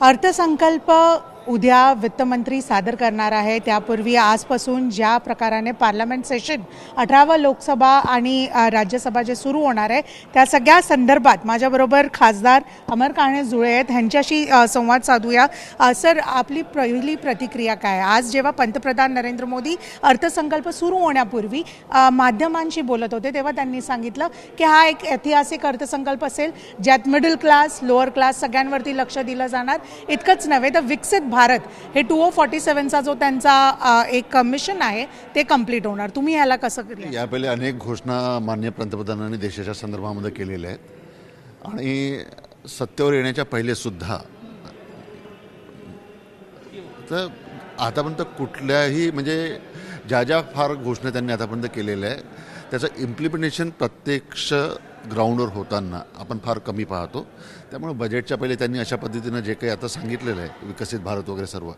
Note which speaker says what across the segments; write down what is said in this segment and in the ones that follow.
Speaker 1: अर्थसंकल्प उद्या वित्तमंत्री सादर करणार आहे. त्यापूर्वी आजपासून ज्या प्रकाराने पार्लमेंट सेशन अठरावं लोकसभा आणि राज्यसभा जे सुरू होणार आहे त्या सगळ्या संदर्भात माझ्याबरोबर खासदार अमर काणे जुळे आहेत. ह्यांच्याशी संवाद साधूया. सर आपली पहिली प्रतिक्रिया काय? आहे? आज जेव्हा पंतप्रधान नरेंद्र मोदी अर्थसंकल्प सुरू होण्यापूर्वी माध्यमांशी बोलत होते तेव्हा त्यांनी सांगितलं की हा एक ऐतिहासिक अर्थसंकल्प असेल ज्यात मिडल क्लास लोअर क्लास सगळ्यांवरती लक्ष दिलं जाणार. इतकंच नव्हे तर विकसित भारत. हे टू ओ फॉर्टी सेवनचा जो त्यांचा एक मिशन आहे ते कंप्लीट होणार. तुम्ही ह्याला कसं केलं
Speaker 2: या पहिले अनेक घोषणा मान्य पंतप्रधानांनी देशाच्या संदर्भामध्ये केलेल्या आहेत. आणि सत्तेवर येण्याच्या पहिले सुद्धा तर आतापर्यंत कुठल्याही म्हणजे ज्या ज्या फार घोषणा त्यांनी आतापर्यंत केलेल्या आहे त्याचं इम्प्लिमेंटेशन प्रत्यक्ष ग्राउंडवर होताना आपण फार कमी पाहतो. त्यामुळे बजेटच्या पहिले त्यांनी अशा पद्धतीनं जे काही आता सांगितलेलं आहे विकसित भारत वगैरे सर्व.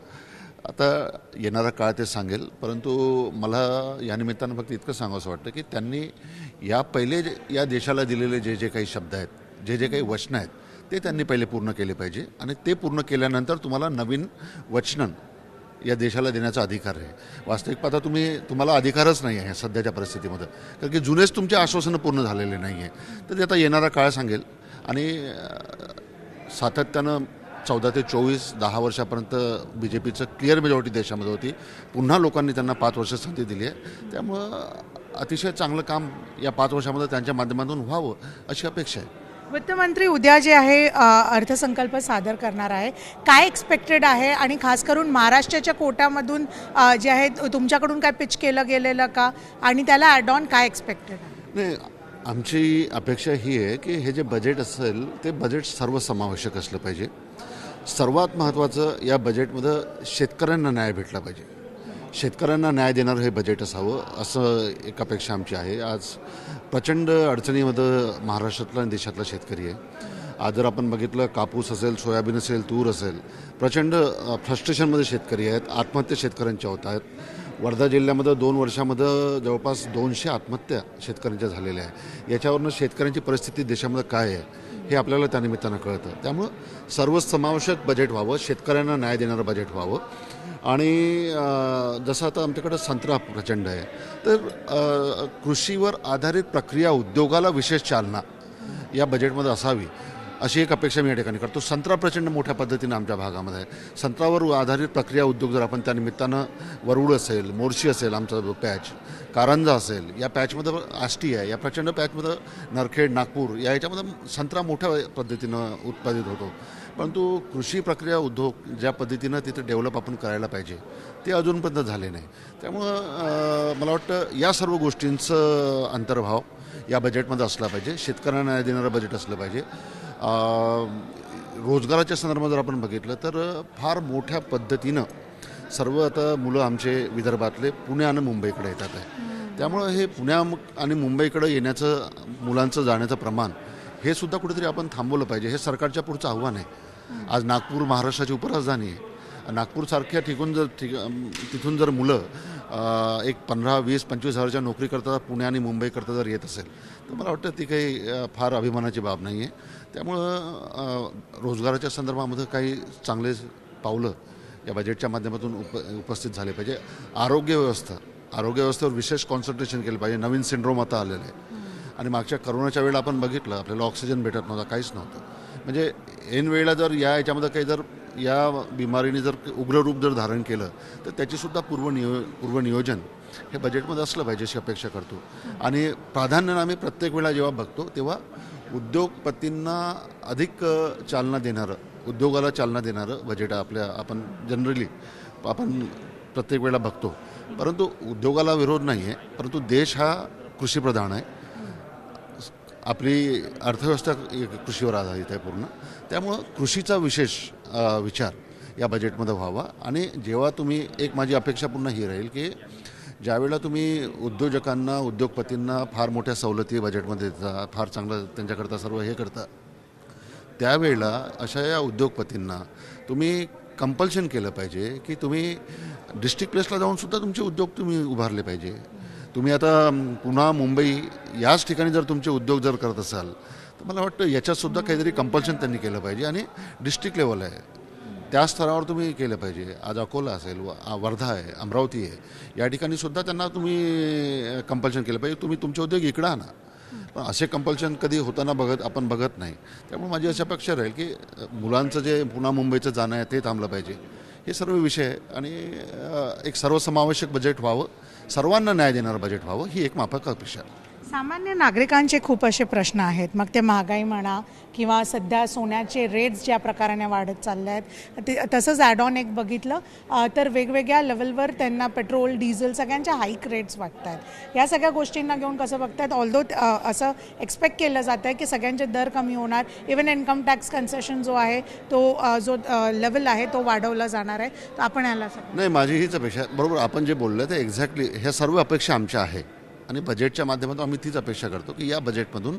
Speaker 2: आता येणारा काळ ते सांगेल परंतु मला या निमित्तानं फक्त इतकं सांगावंसं वाटतं की त्यांनी या पहिले या देशाला दिलेले जे जे काही शब्द आहेत जे जे काही वचनं आहेत ते त्यांनी पहिले पूर्ण केले पाहिजे. आणि ते पूर्ण केल्यानंतर तुम्हाला नवीन वचनं या देशाला देण्याचा अधिकार आहे. वास्तविक पाहता तुम्ही तुम्हाला अधिकारच नाही आहे सध्याच्या परिस्थितीमध्ये. कारण की जुनेच तुमचे आश्वासनं पूर्ण झालेले नाही आहे तर ते आता येणारा काळ सांगेल. आणि सातत्यानं चौदा ते चोवीस दहा वर्षापर्यंत बी जे पीचं क्लिअर मेजॉरिटी देशामध्ये होती. पुन्हा लोकांनी त्यांना पाच वर्ष संधी दिली आहे. त्यामुळं अतिशय चांगलं काम या पाच वर्षामध्ये त्यांच्या माध्यमातून व्हावं अशी अपेक्षा आहे.
Speaker 1: वित्तमंत्री उद्या जे आहे अर्थसंकल्प सादर करणार आहे. काय एक्सपेक्टेड आहे आणि खास करून महाराष्ट्राच्या कोट्यामधून जे आहे तुमच्याकडून काय पिच केलं गेलेलं का? आणि त्याला ॲड ऑन काय एक्सपेक्टेड आहे?
Speaker 2: आमची अपेक्षा ही आहे की हे जे बजेट असेल ते बजेट सर्वसमावेशक असलं पाहिजे. सर्वात महत्त्वाचं या बजेटमध्ये शेतकऱ्यांना न्याय भेटला पाहिजे. शेतकऱ्यांना न्याय देणारं हे बजेट असावं असं एक अपेक्षा आमची आहे. आज प्रचंड अडचणीमध्ये महाराष्ट्रातला आणि देशातला शेतकरी आहे. आज जर आपण बघितलं कापूस असेल सोयाबीन असेल तूर असेल प्रचंड फ्रस्ट्रेशनमध्ये शेतकरी आहेत आत्महत्या शेतकऱ्यांच्या होत आहेत. वर्धा जिल्ह्यामध्ये दोन वर्षामध्ये जवळपास दोनशे आत्महत्या शेतकऱ्यांच्या झालेल्या आहे याच्यावरनं शेतकऱ्यांची परिस्थिती देशामध्ये काय आहे हे आपल्याला त्यानिमित्तानं कळतं. त्यामुळं सर्वसमावेशक बजेट व्हावं शेतकऱ्यांना न्याय देणारं बजेट व्हावं. आणि जसं आता आमच्याकडं संत्रा प्रचंड आहे तर कृषीवर आधारित प्रक्रिया उद्योगाला विशेष चालना या बजेटमध्ये असावी. अशी एक अपेक्षा मी या ठिकाणी करतो. संत्रा प्रचंड मोठ्या पद्धतीनं आमच्या भागामध्ये आहे. संत्रावर आधारित प्रक्रिया उद्योग जर आपण त्या निमित्तानं वरुड असेल मोर्शी असेल आमचा जो पॅच कारंजा असेल या पॅचमध्ये आष्टी आहे या प्रचंड पॅचमध्ये नरखेड नागपूर या याच्यामध्ये संत्रा मोठ्या पद्धतीनं उत्पादित होतो. परंतु कृषी प्रक्रिया उद्योग ज्या पद्धतीनं तिथे डेव्हलप आपण करायला पाहिजे ते अजूनपर्यंत झाले नाही. त्यामुळं मला वाटतं या सर्व गोष्टींचं अंतर्भाव या बजेटमध्ये असला पाहिजे. शेतकऱ्यांना देणारं बजेट असलं पाहिजे. रोजगाराच्या संदर्भात जर आपण बघितलं तर फार मोठ्या पद्धतीनं सर्व आता मुलं आमचे विदर्भातले पुणे आणि मुंबईकडे येतात आहे. त्यामुळं हे पुण्या आणि मुंबईकडे येण्याचं मुलांचं जाण्याचं प्रमाण हे सुद्धा कुठेतरी आपण थांबवलं पाहिजे. हे सरकारच्या पुढचं आव्हान आहे. आज नागपूर महाराष्ट्राची उपराजधानी आहे. नागपूरसारख्या ठिकून जर तिथून जर मुलं एक पंधरा वीस पंचवीस हजारच्या नोकरी करता पुणे आणि मुंबईकरता जर येत असेल तर मला वाटतं ती काही फार अभिमानाची बाब नाही आहे त्यामुळं रोजगाराच्या संदर्भामध्ये काही चांगले पावलं या बजेटच्या माध्यमातून उप उपस्थित झाले पाहिजे. आरोग्य व्यवस्था आरोग्य व्यवस्थेवर विशेष कॉन्सन्ट्रेशन केलं पाहिजे. नवीन सिंड्रोम आता आलेलं आहे आणि मागच्या करोनाच्या वेळेला आपण बघितलं आपल्याला ऑक्सिजन भेटत नव्हता काहीच नव्हतं. म्हणजे ऐन वेळेला जर या याच्यामध्ये काही जर या बिमारीने जर उग्र रूप जर धारण केलं तर त्याचीसुद्धा पूर्वनियो पूर्वनियोजन हे बजेटमध्ये असलं पाहिजे अशी अपेक्षा करतो. आणि प्राधान्यानं आम्ही प्रत्येक वेळा जेव्हा बघतो तेव्हा उद्योगपतींना अधिक चालना देणारं उद्योगाला चालना देणारं बजेट आपल्या आपण जनरली आपण प्रत्येक वेळेला बघतो. परंतु उद्योगाला विरोध नाही आहे परंतु देश हा कृषीप्रधान आहे. आपली अर्थव्यवस्था एक कृषीवर आधारित आहे पूर्ण. त्यामुळं कृषीचा विशेष विचार या बजेटमध्ये व्हावा. आणि जेव्हा तुम्ही एक माझी अपेक्षा पुन्हा ही राहील की ज्यावेळेला तुम्ही उद्योजकांना उद्योगपतींना फार मोठ्या सवलती बजेटमध्ये देता फार चांगलं त्यांच्याकरता सर्व हे करता त्यावेळेला अशा या उद्योगपतींना तुम्ही कंपल्शन केलं पाहिजे की तुम्ही डिस्ट्रिक्ट प्लेसला जाऊनसुद्धा तुमचे उद्योग तुम्ही उभारले पाहिजे. तुम्ही आता पुन्हा मुंबई याच ठिकाणी जर तुमचे उद्योग जर करत असाल तर मला वाटतं याच्यातसुद्धा काहीतरी कंपल्शन त्यांनी केलं पाहिजे आणि डिस्ट्रिक्ट लेवल आहे. त्या स्तरावर तुम्ही केलं पाहिजे. आज अकोला असेल व- वर्धा आहे अमरावती आहे या ठिकाणी सुद्धा त्यांना तुम्ही कंपल्शन केलं पाहिजे. तुम्ही तुमचे उद्योग इकडं आणा. पण असे कंपल्शन कधी होताना बघत आपण बघत नाही. त्यामुळे माझी अशी अपेक्षा राहील की मुलांचं जे पुन्हा मुंबईचं जाणं आहे ते थांबलं पाहिजे. हे सर्व विषय आणि एक सर्वसमावेशक बजेट व्हावं सर्वांना न्याय देणारं बजेट व्हावं ही एक माफक अपेक्षा आहे.
Speaker 1: सामान्य नागरिकांचे खूप असे प्रश्न आहेत. मग ते महागाई म्हणा किंवा सध्या सोन्याचे रेट्स ज्या प्रकाराने वाढत चालले आहेत ते तसंच ॲड ऑन एक बघितलं. तर वेगवेगळ्या लेवलवर त्यांना पेट्रोल डिझेल सगळ्यांच्या हाईक रेट्स वाटत आहेत या सगळ्या गोष्टींना घेऊन कसं बघतात ऑल्दो असं एक्सपेक्ट केलं जातं आहे की सगळ्यांचे दर कमी होणार इवन इन्कम टॅक्स कन्सेशन जो आहे तो जो लेवल आहे तो वाढवला जाणार आहे. तर आपण याला
Speaker 2: नाही माझी हीच अपेक्षा बरोबर आपण जे बोललं ते एक्झॅक्टली ह्या सर्व अपेक्षा आमच्या आहे. आणि बजेटच्या माध्यमातून आम्ही तीच अपेक्षा करतो की या बजेटमधून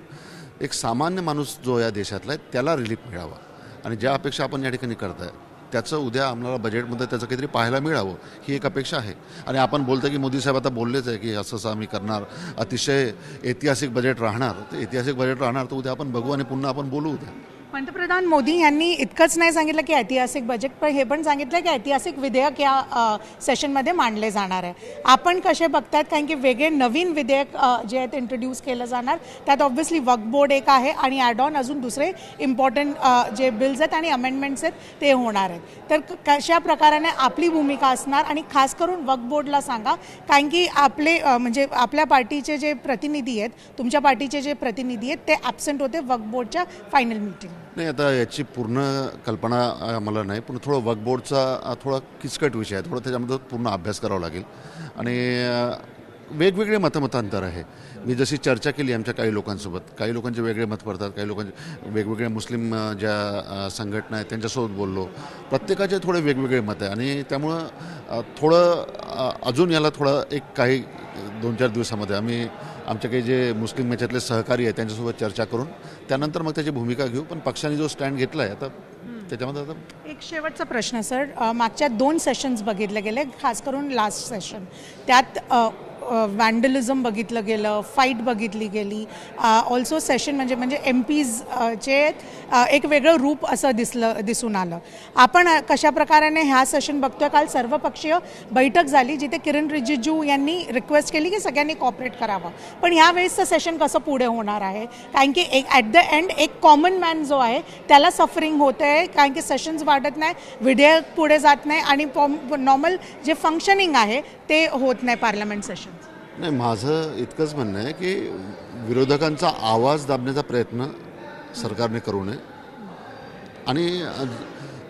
Speaker 2: एक सामान्य माणूस जो या देशातला आहे त्याला रिलीफ मिळावा. आणि ज्या अपेक्षा आपण या ठिकाणी करत आहे त्याचं उद्या आम्हाला बजेटमध्ये त्याचं काहीतरी पाहायला मिळावं ही एक अपेक्षा आहे. आणि आपण बोलतो की मोदी साहेब आता बोललेच आहे की असं असं आम्ही करणार अतिशय ऐतिहासिक बजेट राहणार. तर ऐतिहासिक बजेट राहणार तर उद्या आपण बघू आणि पुन्हा आपण बोलू उद्या.
Speaker 1: पंतप्रधान मोदी यांनी इतकंच नाही सांगितलं की ऐतिहासिक बजेट पण हे पण सांगितलं की ऐतिहासिक विधेयक या सेशनमध्ये मांडले जाणार आहे. आपण कसे बघतात कारण की वेगळे नवीन विधेयक जे आहेत इंट्रोड्यूस केलं जाणार त्यात ऑब्व्हियसली वक्फ बोर्ड एक आहे आणि ॲड ऑन अजून दुसरे इम्पॉर्टंट जे बिल्स आहेत आणि अमेंडमेंट्स आहेत ते होणार आहेत. तर कशा प्रकाराने आपली भूमिका असणार आणि खास करून वक्फ बोर्डला सांगा कारण की आपले म्हणजे आपल्या पार्टीचे जे प्रतिनिधी आहेत तुमच्या पार्टीचे जे प्रतिनिधी आहेत ते ॲबसेंट होते वक्फ बोर्डच्या फायनल मीटिंग
Speaker 2: नाही आता याची पूर्ण कल्पना आम्हाला नाही पण थोडं वर्कबोर्डचा थोडा किचकट विषय आहे. थोडं त्याच्यामध्ये पूर्ण अभ्यास करावा लागेल. आणि वेगवेगळे मतमतांतर आहे. मी जशी चर्चा केली आमच्या काही लोकांसोबत काही लोकांचे वेगळे मत पडतात काही लोकांचे वेगवेगळ्या मुस्लिम ज्या संघटना आहेत त्यांच्यासोबत बोललो. प्रत्येकाचे थोडे वेगवेगळे मत आहे. आणि त्यामुळं थोडं अजून याला थोडं एक काही दोन चार दिवसामध्ये आम्ही आमचे काही जे मुस्लिम याच्यातले सहकारी आहेत त्यांच्यासोबत चर्चा करून त्यानंतर मग त्याची भूमिका घेऊ. पण पक्षाने जो स्टँड घेतला आहे आता त्याच्यामध्ये आता
Speaker 1: एक शेवटचा प्रश्न सर. मागच्या दोन सेशन्स बघितले गेले खास करून लास्ट सेशन त्यात वॅन्डलिझम बघितलं गेलं फाईट बघितली गेली. ऑल्सो सेशन म्हणजे म्हणजे एम पीज चे एक वेगळं रूप असं दिसलं दिसून आलं. आपण कशा प्रकाराने ह्या सेशन बघतोय? काल सर्वपक्षीय बैठक झाली जिथे किरण रिजिजू यांनी रिक्वेस्ट केली की सगळ्यांनी कॉपरेट करावं. पण ह्यावेळेसचं सेशन कसं पुढे होणार आहे? कारण की एक ॲट द एंड एक कॉमन मॅन जो आहे त्याला सफरिंग होतं आहे कारण की सेशन्स वाढत नाही विधेयक पुढे जात नाही आणि नॉर्मल जे फंक्शनिंग आहे ते होत नाही पार्लमेंट सेशन
Speaker 2: नाही माझं इतकंच म्हणणं आहे की विरोधकांचा आवाज दाबण्याचा प्रयत्न सरकारने करू नये. आणि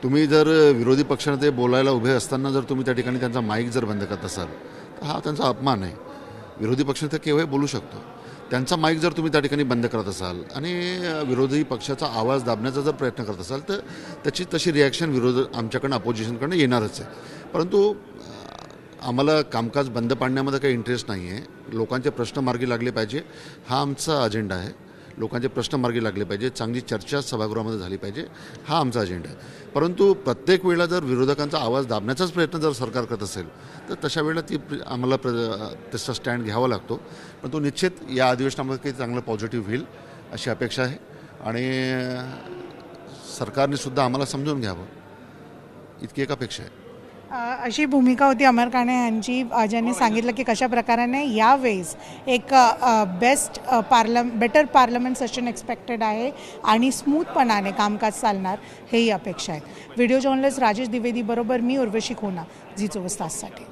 Speaker 2: तुम्ही जर विरोधी पक्षाने ते बोलायला उभे असताना जर तुम्ही त्या ठिकाणी त्यांचा माईक जर बंद करत असाल तर हा त्यांचा अपमान आहे. विरोधी पक्षाने तर केव्हाही बोलू शकतो. त्यांचा माईक जर तुम्ही त्या ठिकाणी बंद करत असाल आणि विरोधी पक्षाचा आवाज दाबण्याचा जर प्रयत्न करत असाल तर त्याची तशी रिॲक्शन विरोध आमच्याकडनं अपोजिशनकडनं येणारच आहे. परंतु आम्हाला कामकाज बंद पाडण्यामध्ये काही इंटरेस्ट नाही आहे लोकांचे प्रश्न मार्गी लागले पाहिजे. हा आमचा अजेंडा आहे. लोकांचे प्रश्न मार्गी लागले पाहिजे. चांगली चर्चा सभागृहामध्ये झाली पाहिजे. हा आमचा अजेंडा आहे. परंतु प्रत्येक वेळेला जर विरोधकांचा आवाज दाबण्याचाच प्रयत्न जर सरकार करत असेल तर तशा वेळेला ती प्र- आम्हाला प्र त्याचा स्टँड घ्यावा लागतो. पण तो निश्चित या अधिवेशनामध्ये काही चांगलं पॉझिटिव्ह होईल अशी अपेक्षा आहे. आणि सरकारने सुद्धा आम्हाला समजून घ्यावं. इतकी एक अपेक्षा आहे.
Speaker 1: अशी भूमिका होती अमर काणे यांची. ज्यांनी सांगितलं की कशा प्रकाराने यावेळेस एक बेस्ट पार्लम बेटर पार्लमेंट सेशन एक्सपेक्टेड आहे आणि स्मूथपणाने कामकाज चालणार हेही अपेक्षा आहे व्हिडिओ जर्नलिस्ट राजेश द्विवेदी बरोबर मी उर्वशी खोना. झी चोवीस ताससाठी.